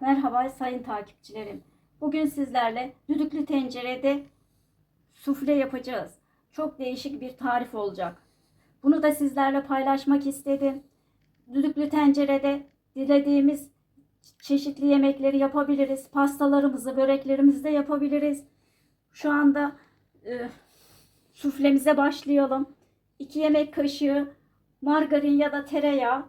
Merhaba sayın takipçilerim. Bugün sizlerle düdüklü tencerede sufle yapacağız. Çok değişik bir tarif olacak. Bunu da sizlerle paylaşmak istedim. Düdüklü tencerede dilediğimiz çeşitli yemekleri yapabiliriz. Pastalarımızı, böreklerimizi de yapabiliriz. Şu anda e, suflemize başlayalım. 2 yemek kaşığı margarin ya da tereyağı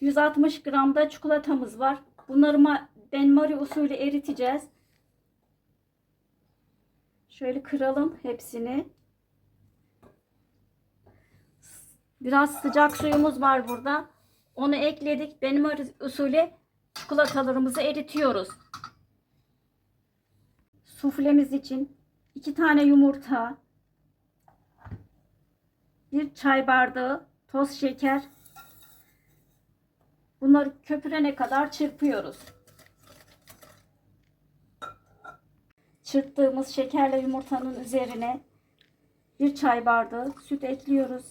160 gram da çikolatamız var. Bunları ma- benmari usulü eriteceğiz. Şöyle kıralım hepsini. Biraz sıcak suyumuz var burada. Onu ekledik. Benmari usulü çikolatalarımızı eritiyoruz. Suflemiz için 2 tane yumurta, bir çay bardağı toz şeker, Bunları köpürene kadar çırpıyoruz. Çırptığımız şekerle yumurtanın üzerine bir çay bardağı süt ekliyoruz.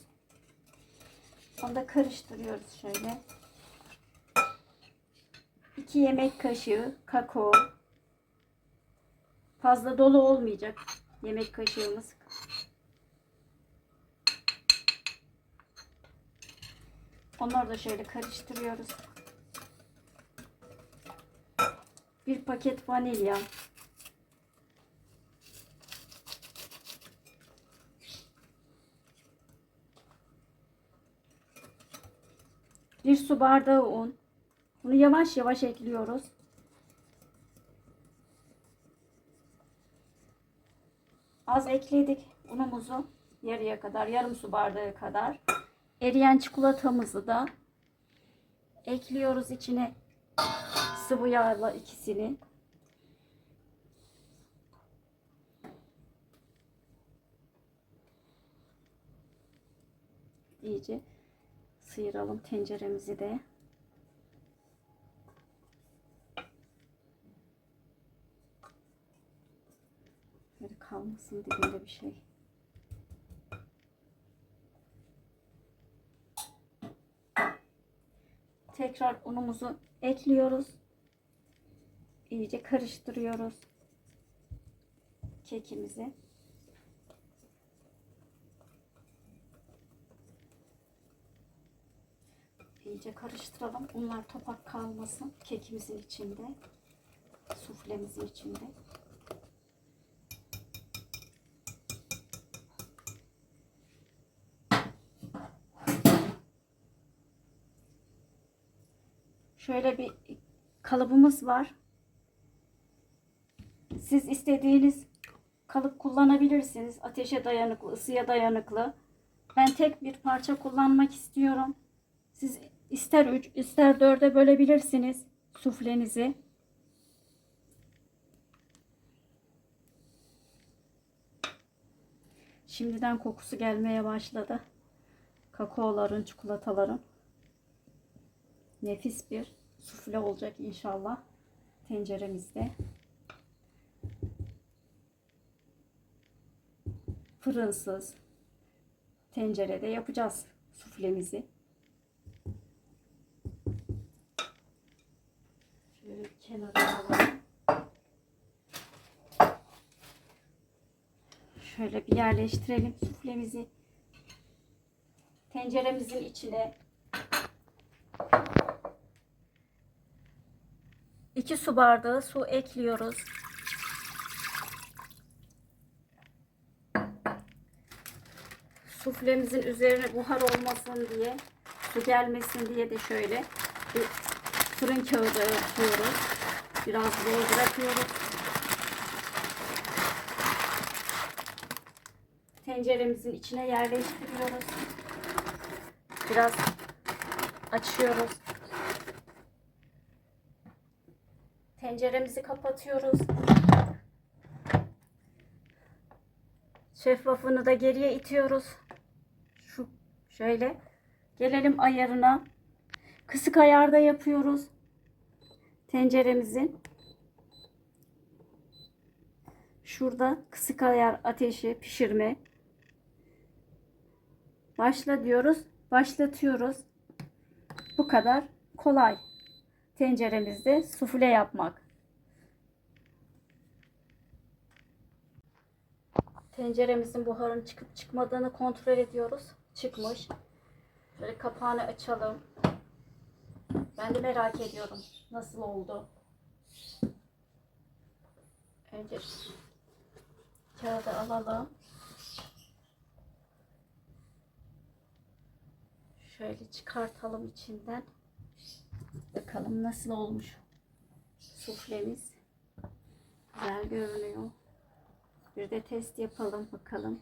Onu da karıştırıyoruz şöyle. 2 yemek kaşığı kakao. Fazla dolu olmayacak yemek kaşığımız. Onları da şöyle karıştırıyoruz. Bir paket vanilya. Bir su bardağı un. Bunu yavaş yavaş ekliyoruz. Az ekledik unumuzu yarıya kadar, yarım su bardağı kadar. Eriyen çikolatamızı da ekliyoruz içine. Sıvı yağla ikisini. İyice sıyıralım tenceremizi de. Böyle kalmasın dibinde bir şey. Tekrar unumuzu ekliyoruz. İyice karıştırıyoruz. Kekimizi. İyice karıştıralım. Unlar topak kalmasın. Kekimizin içinde. Suflemizin içinde. Şöyle bir kalıbımız var. Siz istediğiniz kalıp kullanabilirsiniz. Ateşe dayanıklı, ısıya dayanıklı. Ben tek bir parça kullanmak istiyorum. Siz ister 3 ister 4'e bölebilirsiniz suflenizi. Şimdiden kokusu gelmeye başladı. Kakaoların, çikolataların nefis bir sufle olacak inşallah tenceremizde. Fırınsız tencerede yapacağız suflemizi. Şöyle kenara alalım. Şöyle bir yerleştirelim suflemizi. Tenceremizin içine 2 su bardağı su ekliyoruz. Suflemizin üzerine buhar olmasın diye, su gelmesin diye de şöyle bir fırın kağıdı örtüyoruz. Biraz bol bırakıyoruz. Tenceremizin içine yerleştiriyoruz. Biraz açıyoruz. Tenceremizi kapatıyoruz. Şeffafını da geriye itiyoruz. Şu şöyle. Gelelim ayarına. Kısık ayarda yapıyoruz. Tenceremizin. Şurada kısık ayar ateşi pişirme. Başla diyoruz. Başlatıyoruz. Bu kadar kolay. Tenceremizde sufle yapmak. Tenceremizin buharın çıkıp çıkmadığını kontrol ediyoruz. Çıkmış. Şöyle kapağını açalım. Ben de merak ediyorum nasıl oldu. Önce kağıdı alalım. Şöyle çıkartalım içinden. Bakalım nasıl olmuş suflemiz. Güzel görünüyor. Bir de test yapalım bakalım.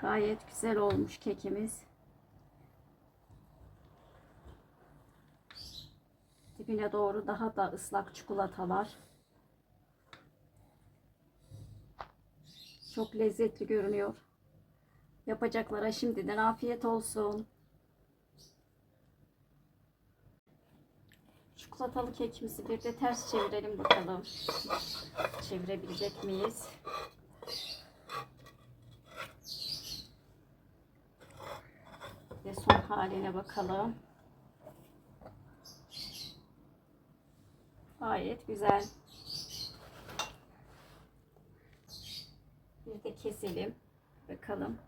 Gayet güzel olmuş kekimiz. Dibine doğru daha da ıslak çikolatalar. Çok lezzetli görünüyor. Yapacaklara şimdiden afiyet olsun. Çikolatalı kekimizi bir de ters çevirelim bakalım. Çevirebilecek miyiz? Ve son haline bakalım. Gayet güzel. Bir de keselim. Bakalım.